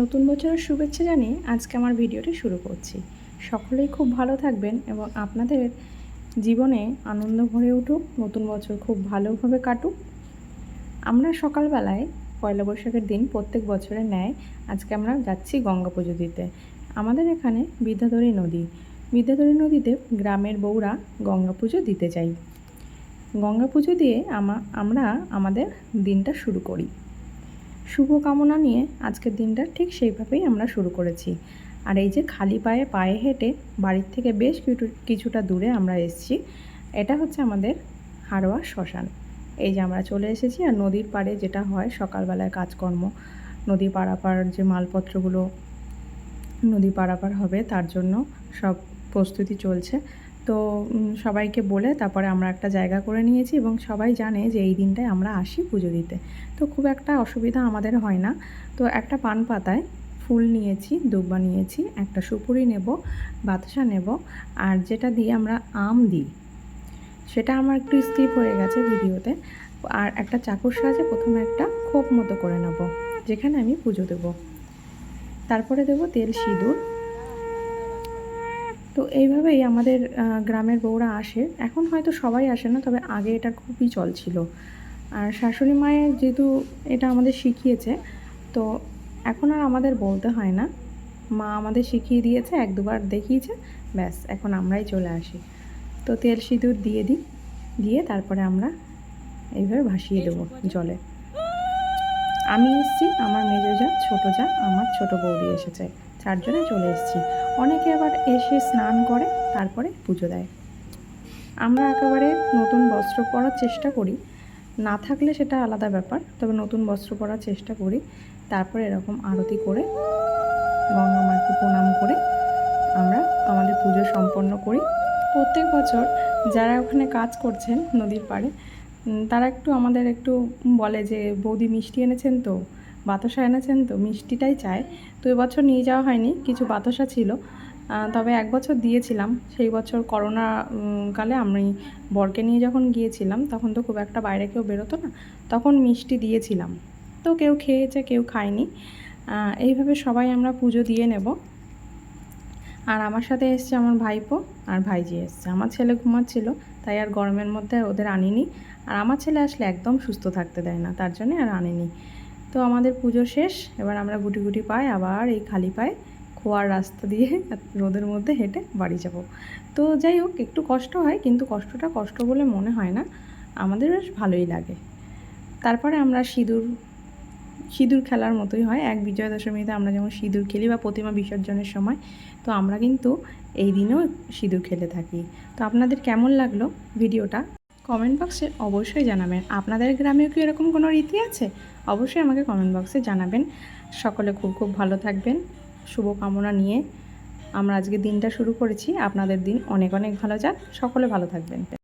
নতুন বছরের শুভেচ্ছা জানিয়ে আজকে আমার ভিডিওটি শুরু করছি। সকলেই খুব ভালো থাকবেন এবং আপনাদের জীবনে আনন্দ ভরে উঠুক, নতুন বছর খুব ভালোভাবে কাটুক। আমরা সকালবেলায় পয়লা বৈশাখের দিন প্রত্যেক বছরের ন্যায় আজকে আমরা যাচ্ছি গঙ্গা পুজো দিতে। আমাদের এখানে বিদ্যাধরী নদী। বিদ্যাধরী নদীতে গ্রামের বউরা গঙ্গা পুজো দিতে যাই গঙ্গা পুজো দিয়ে আমা, আমরা আমাদের দিনটা শুরু করি। শুভ কামনা নিয়ে আজকের দিনটা ঠিক সেইভাবেই আমরা শুরু করেছি। আর এই যে খালি পায়ে পায়ে হেঁটে বাড়ির থেকে বেশ কিছু, কিছুটা দূরে আমরা এসেছি, এটা হচ্ছে আমাদের হাড়োয়া শ্মশান। এই যে আমরা চলে এসেছি আর নদীর পাড়ে যেটা হয় সকালবেলায় কাজকর্ম, নদী পারাপার যে মালপত্রগুলো নদী পারাপার হবে তার জন্য সব প্রস্তুতি চলছে। তো সবাইকে বলে তারপরে আমরা একটা জায়গা করে নিয়েছি এবং সবাই জানে যে এই দিনটায় আমরা আসি পুজো দিতে। তো খুব একটা অসুবিধা আমাদের হয় না। তো একটা পান পাতায় ফুল নিয়েছি, দুব্বা নিয়েছি, একটা সুপুরি নেব, বাতাসা নেব, আর যেটা দিয়ে আমরা আম দিই, সেটা আমার একটু স্কিপ হয়ে গেছে ভিডিওতে। আর একটা চাকুর সাহায্যে প্রথমে একটা খোপ মতো করে নেব, যেখানে আমি পুজো দেব। তারপরে দেব তেল সিঁদুর তো এইভাবেই আমাদের গ্রামের বউরা আসে। এখন হয়তো সবাই আসে না, তবে আগে এটা খুবই চল ছিল আর শাশুড়ি মায়ের যেহেতু এটা আমাদের শিখিয়েছে, তো এখন আর আমাদের বলতে হয় না। মা আমাদের শিখিয়ে দিয়েছে, এক দুবার দেখিয়েছে, ব্যাস, এখন আমরাই চলে আসি। তো তেল সিঁদুর দিয়ে দিই, দিয়ে তারপরে আমরা এইভাবে ভাসিয়ে দেবো জলে। আমি এসেছি, আমার মেজো যা, ছোটো যা, আমার ছোটো বৌদি এসেছে। চারজনে চলে এসেছি। অনেকে আবার এসে স্নান করে, তারপরে পুজো দেয়। আমরা একেবারে নতুন বস্ত্র পরার চেষ্টা করি। না থাকলে সেটা আলাদা ব্যাপার, তবে নতুন বস্ত্র পরার চেষ্টা করি। তারপরে এরকম আরতি করে, গঙ্গা মাকে প্রণাম করে আমরা আমাদের পুজো সম্পন্ন করি। প্রত্যেক বছর যারা ওখানে কাজ করছেন নদীর পাড়ে তারা একটু আমাদের একটু বলে যে, বৌদি মিষ্টি এনেছেন তো? বাতাসা এনেছেন তো, মিষ্টিটাই চায়। তো এবছর নিয়ে যাওয়া হয়নি, কিছু বাতাসা ছিল। তবে এক বছর দিয়েছিলাম। সেই বছর করোনা কালে আমি বরকে নিয়ে যখন গিয়েছিলাম, তখন তো খুব একটা বাইরে কেউ বেরোতো না, তখন মিষ্টি দিয়েছিলাম। তো কেউ খেয়েছে, কেউ খায়নি। এইভাবে সবাই আমরা পুজো দিয়ে নেব। আর আমার সাথে এসছে আমার ভাইপো আর ভাইজি এসছে। আমার ছেলে ঘুমাচ্ছিল, তাই আর গরমের মধ্যে ওদের আনিনি। আর আমার ছেলে আসলে একদম সুস্থ থাকতে দেয় না, তার জন্যে আর আনিনি। তো আমাদের পুজো শেষ, এবার আমরা গুটি গুটি পাই আবার এই খালি পায়ে খোয়ার রাস্তা দিয়ে রোদের মধ্যে হেঁটে বাড়ি যাব। তো যাই হোক, একটু কষ্ট হয়, কিন্তু কষ্টটা কষ্ট বলে মনে হয় না। আমাদের বেশ ভালোই লাগে। তারপরে আমরা সিঁদুর সিঁদুর খেলার মতোই হয়। এক বিজয়া দশমীতে আমরা যেমন সিঁদুর খেলি বা প্রতিমা বিসর্জনের সময়, তো আমরা কিন্তু এই দিনেও সিঁদুর খেলে থাকি। তো আপনাদের কেমন লাগল ভিডিওটা? কমেন্ট বক্সে অবশ্যই জানাবেন। আপনাদের গ্রামেও কি এরকম কোনো রীতি আছে? অবশ্যই আমাকে কমেন্ট বক্সে জানাবেন। সকলে খুব খুব ভালো থাকবেন। শুভকামনা নিয়ে আমরা আজকে দিনটা শুরু করেছি। আপনাদের দিন অনেক অনেক ভালো যাক। সকলে ভালো থাকবেন।